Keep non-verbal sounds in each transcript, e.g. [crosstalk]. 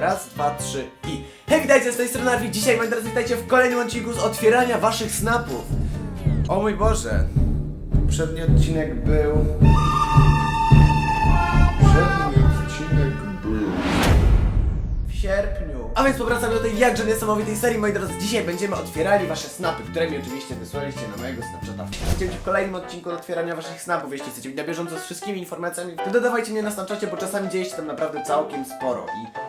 Raz, dwa, trzy i... Hej, witajcie, z tej strony Arwi. Dzisiaj, moi drodzy, witajcie w kolejnym odcinku z otwierania waszych snapów. O mój Boże. Poprzedni odcinek był... Przedni odcinek był. w sierpniu. A więc powracamy do tej jakże niesamowitej serii, moi drodzy. Dzisiaj będziemy otwierali wasze snapy, które mi oczywiście wysłaliście na mojego Snapchata. Chcecie być w kolejnym odcinku od otwierania waszych snapów. Jeśli chcecie być na bieżąco z wszystkimi informacjami, to dodawajcie mnie na Snapchacie, bo czasami dzieje się tam naprawdę całkiem sporo i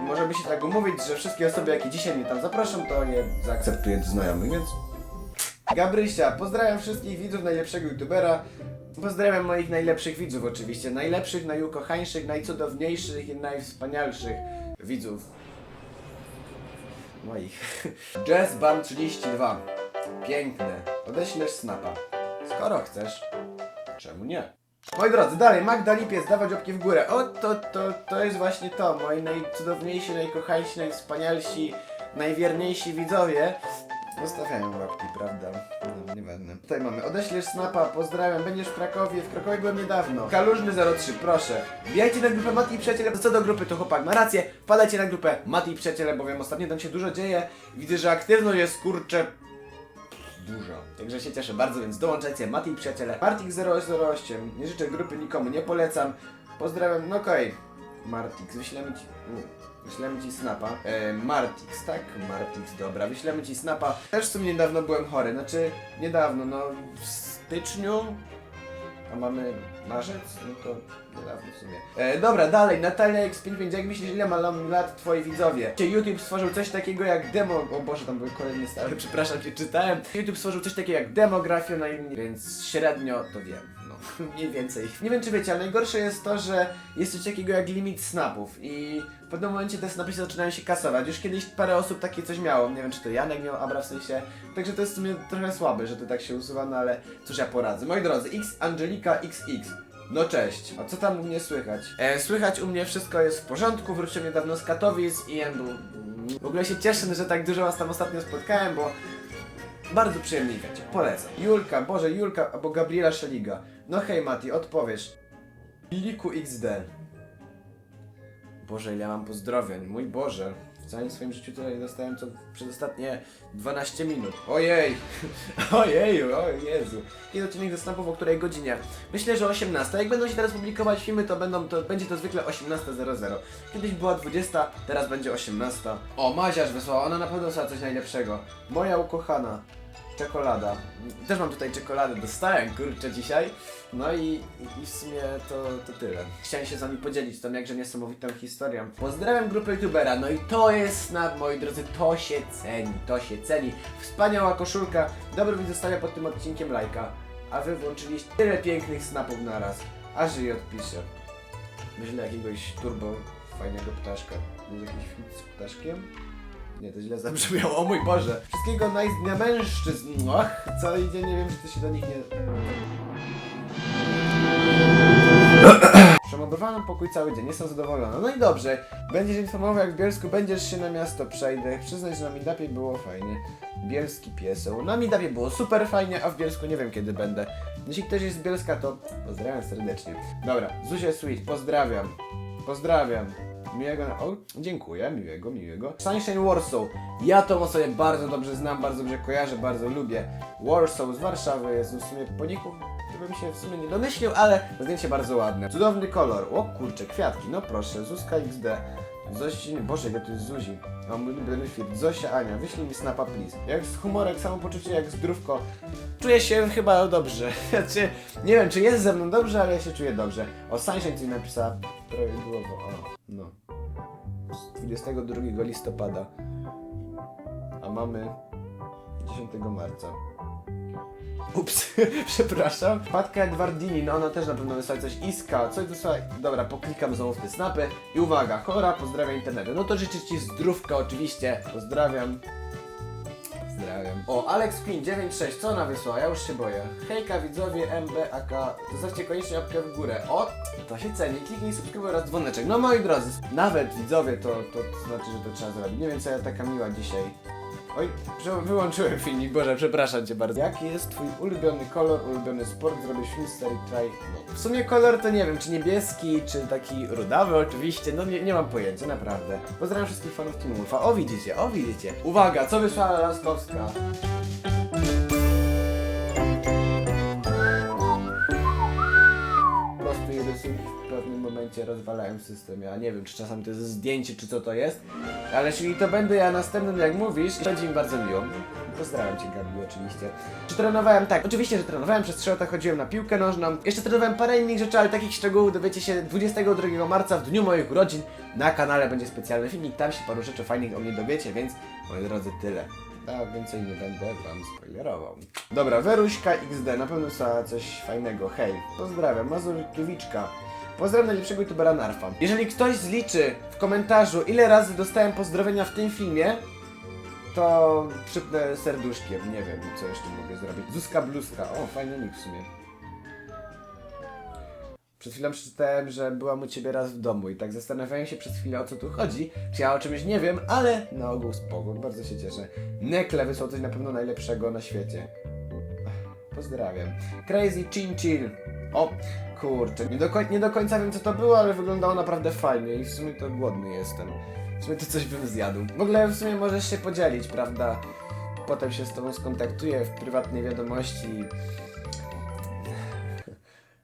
możemy się tak umówić, że wszystkie osoby, jakie dzisiaj mnie tam zaproszą, to je zaakceptuję do znajomych, więc... Gabrysia, pozdrawiam wszystkich widzów najlepszego youtubera. Pozdrawiam moich najlepszych widzów oczywiście. Najlepszych, najukochańszych, najcudowniejszych i najwspanialszych widzów. Moich. [laughs] Jazzban 32. Piękne. Odeślesz snapa. Skoro chcesz. Czemu nie? Moi drodzy, dalej, Magda Lipiec, dawać łapki w górę. O, to, to, to jest właśnie to. Moi najcudowniejsi, najkochańsi, najwspanialsi, najwierniejsi widzowie. Zostawiają łapki, prawda? No, nieważne. Tutaj mamy, odeślesz snapa, pozdrawiam, będziesz w Krakowie, w Krakowie byłem niedawno. Kalużny 03, proszę. Wbijajcie na grupę Mati i Przyjaciele, co do grupy to chłopak ma rację. Wpadajcie na grupę Mati i Przyjaciele, bowiem ostatnio tam się dużo dzieje. Widzę, że aktywność jest, kurczę, dużo. Także się cieszę bardzo, więc dołączajcie Mati i Przyjaciele. Martik008, nie życzę grupy nikomu, nie polecam. Pozdrawiam, no okej. Martix, wyślemy ci... u, Wyślemy ci snapa. E, Martix, tak? Martix, dobra. Wyślemy ci snapa. Też w sumie niedawno byłem chory. Znaczy, niedawno, no w styczniu. A mamy marzec? No to niedawno w sumie. E, dobra, dalej. Natalia X55. Jak myślisz, ile ma lat twoi widzowie? Czy YouTube stworzył coś takiego jak demo... O Boże, tam były kolejne stare, [laughs] przepraszam, nie czytałem. YouTube stworzył coś takiego jak demografię, no i więc średnio to wiem. [laughs] Mniej więcej. Nie wiem, czy wiecie, ale najgorsze jest to, że jest coś takiego jak limit snapów i w pewnym momencie te snapy się zaczynają się kasować. Już kiedyś parę osób takie coś miało. Nie wiem, czy to Janek miał, Abra w sensie. Także to jest w sumie trochę słabe, że to tak się usuwa, no ale cóż ja poradzę. Moi drodzy, X Angelika XX. No cześć, a co tam u mnie słychać? E, słychać u mnie wszystko jest w porządku, wróciłem niedawno z Katowic i był... W ogóle się cieszę, że tak dużo was tam ostatnio spotkałem, bo bardzo przyjemnie wiecie, polecam. Julka, Boże, Julka albo Gabriela Szeliga. No hej Mati, odpowiesz. Liku XD. Boże, ja mam pozdrowień, mój Boże. W całym swoim życiu tutaj dostałem co przez ostatnie 12 minut. Ojej! [laughs] Ojeju, o Jezu. I odcinek snapów o której godzinie? Myślę, że 18. Jak będą się teraz publikować filmy, to będą to będzie to zwykle 18.00. Kiedyś była 20, teraz będzie 18. O, Maziarz wysłała, ona na pewno wysłała coś najlepszego. Moja ukochana. Czekolada. Też mam tutaj czekoladę, dostałem kurczę dzisiaj. No i, i, w sumie to, to tyle. Chciałem się z wami podzielić tą jakże niesamowitą historią. Pozdrawiam grupę youtubera, no i to jest snap, moi drodzy, to się ceni, to się ceni. Wspaniała koszulka, dobry widz zostawia pod tym odcinkiem lajka. A wy włączyliście tyle pięknych snapów naraz. Aż jej odpiszę. Myślę jakiegoś turbo fajnego ptaszka. Jest jakiś film z ptaszkiem? Nie, to źle zabrzmiało, o mój Boże. Wszystkiego naj... dla mężczyzn. Ach, co idzie, nie wiem, czy to się do nich nie... Przemobowałem pokój cały dzień, jestem zadowolona. No i dobrze, będziesz informował jak w Bielsku będziesz się na miasto przejdę. Przyznaj, że na Midapie było fajnie. Bielski pieseł. Na Midapie było super fajnie, a w Bielsku nie wiem kiedy będę. Jeśli ktoś jest z Bielska, to pozdrawiam serdecznie. Dobra, Zuzia Sweet, pozdrawiam. Pozdrawiam. Miłego. O, dziękuję, miłego, miłego. Sunshine Warsaw. Ja tą osobę bardzo dobrze znam, bardzo dobrze kojarzę, bardzo lubię. Warsaw z Warszawy jest w sumie po niku, bym się w sumie nie domyślił, ale zdjęcie bardzo ładne. Cudowny kolor. O kurczę, kwiatki, no proszę. Zuzka XD. Zosi, Boże, ile to jest Zuzi. Mój ulubiony świat. Zosia Ania, wyślij mi snapa, please. Jak z humorek, samopoczucie, jak zdrówko. Czuję się chyba dobrze. [laughs] Znaczy, nie wiem, czy jest ze mną dobrze, ale ja się czuję dobrze. O, Sunshine coś napisała prawidłowo. O, no. Z 22 listopada. A mamy 10 marca. Ups, [laughs] przepraszam. Patka Edwardini, no ona też na pewno wysłała coś. Iska, coś wysłała. Dobra, poklikam znowu w te snapy. I uwaga, chora, pozdrawiam internetu. No to życzę Ci zdrówka oczywiście. Pozdrawiam. Pozdrawiam. O, Alex Queen 96, co ona wysłała? Ja już się boję. Hejka widzowie MBAK, zostawcie koniecznie łapkę w górę. O, to się ceni. Kliknij subskrybuj oraz dzwoneczek. No moi drodzy, nawet widzowie to, to, znaczy, że to trzeba zrobić. Nie wiem co ja taka miła dzisiaj. Oj, wyłączyłem filmik, Boże, przepraszam cię bardzo. Jaki jest twój ulubiony kolor, ulubiony sport? Zrobisz film z serii Try... No. W sumie kolor to nie wiem, czy niebieski, czy taki rudawy oczywiście, no nie, nie mam pojęcia, naprawdę. Pozdrawiam wszystkich fanów Team Wolfa. O widzicie, o widzicie. Uwaga, co wysłała Laskowska? Momencie rozwalają system. Ja nie wiem, czy czasami to jest zdjęcie, czy co to jest. Ale jeśli to będę ja następnym, jak mówisz, będzie mi bardzo miło. Pozdrawiam Cię, Gabi, oczywiście. Czy trenowałem? Tak, oczywiście, że trenowałem. Przez 3 lata chodziłem na piłkę nożną. Jeszcze trenowałem parę innych rzeczy, ale takich szczegółów dowiecie się 22 marca, w dniu moich urodzin. Na kanale będzie specjalny filmik, tam się paru rzeczy fajnych o mnie dowiecie, więc moi drodzy, tyle. A więcej nie będę wam spoilerował. Dobra, Weruśka XD, na pewno wysłała coś fajnego. Hej, pozdrawiam, Mazurkiewicza. Pozdrawiam najlepszego youtubera Narfa. Jeżeli ktoś zliczy w komentarzu, ile razy dostałem pozdrowienia w tym filmie, to przypnę serduszkiem. Nie wiem, co jeszcze mogę zrobić. Zuzka Bluska. O, fajny nick w sumie. Przed chwilą przeczytałem, że byłam u ciebie raz w domu i tak zastanawiałem się przez chwilę o co tu chodzi. Czy ja o czymś nie wiem, ale na ogół spoko, bardzo się cieszę. Nekle wysłał coś na pewno najlepszego na świecie. Pozdrawiam. Crazy Chin Chill. O, kurczę, nie do, koń- nie do końca wiem co to było, ale wyglądało naprawdę fajnie i w sumie to głodny jestem. W sumie to coś bym zjadł. W ogóle w sumie możesz się podzielić, prawda? Potem się z tobą skontaktuję w prywatnej wiadomości. [laughs]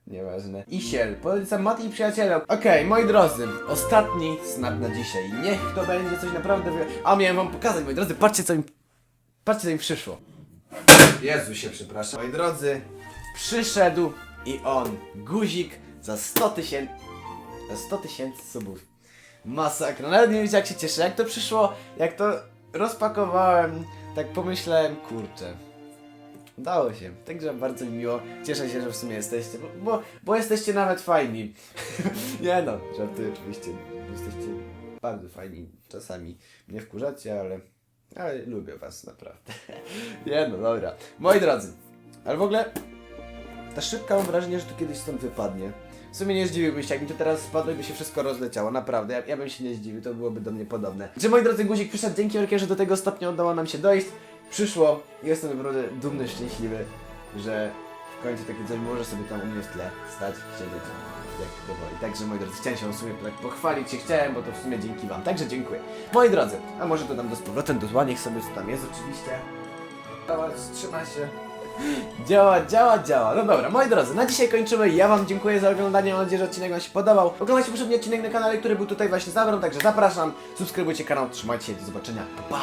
Nieważne. Isiel, polecam Mati i przyjacielom. Okej, moi drodzy, ostatni snap na dzisiaj. Niech to będzie coś naprawdę... wy- A, miałem wam pokazać, moi drodzy, patrzcie co mi... Patrzcie co mi przyszło. Jezu się przepraszam. Moi drodzy, przyszedł i on, guzik za 100 tysięcy... Za 100 tysięcy subów. Masakra, nawet nie wiecie jak się cieszę. Jak to przyszło, jak to rozpakowałem, tak pomyślałem, kurczę. Udało się. Także bardzo mi miło. Cieszę się, że w sumie jesteście, bo, bo, bo jesteście nawet fajni. [laughs] nie no, żartuję oczywiście. Jesteście bardzo fajni. Czasami mnie wkurzacie, ale, ale lubię was naprawdę. [laughs] nie no, dobra. Moi drodzy, ale w ogóle ta szybka mam wrażenie, że tu kiedyś stąd wypadnie. W sumie nie zdziwiłbym się, jak mi to teraz spadło i by się wszystko rozleciało, naprawdę. Ja, ja bym się nie zdziwił, to byłoby do mnie podobne. Że moi drodzy, guzik przyszedł, dzięki wielkie, że do tego stopnia udało nam się dojść. Przyszło i jestem naprawdę dumny, szczęśliwy, że w końcu takie coś może sobie tam u mnie w tle stać, siedzieć, jak powoli. Także moi drodzy, chciałem się w sumie tak pochwalić się chciałem, bo to w sumie dzięki wam. Także dziękuję. Moi drodzy, a może to dam do z powrotem do zła, niech sobie co tam jest oczywiście. Dobra, trzyma się. Działa, działa, działa. No dobra, moi drodzy, na dzisiaj kończymy. Ja wam dziękuję za oglądanie. Mam nadzieję, że odcinek wam się podobał. Oglądajcie poprzedni odcinek na kanale, który był tutaj właśnie zabrał, także zapraszam. Subskrybujcie kanał, trzymajcie się, do zobaczenia. Pa.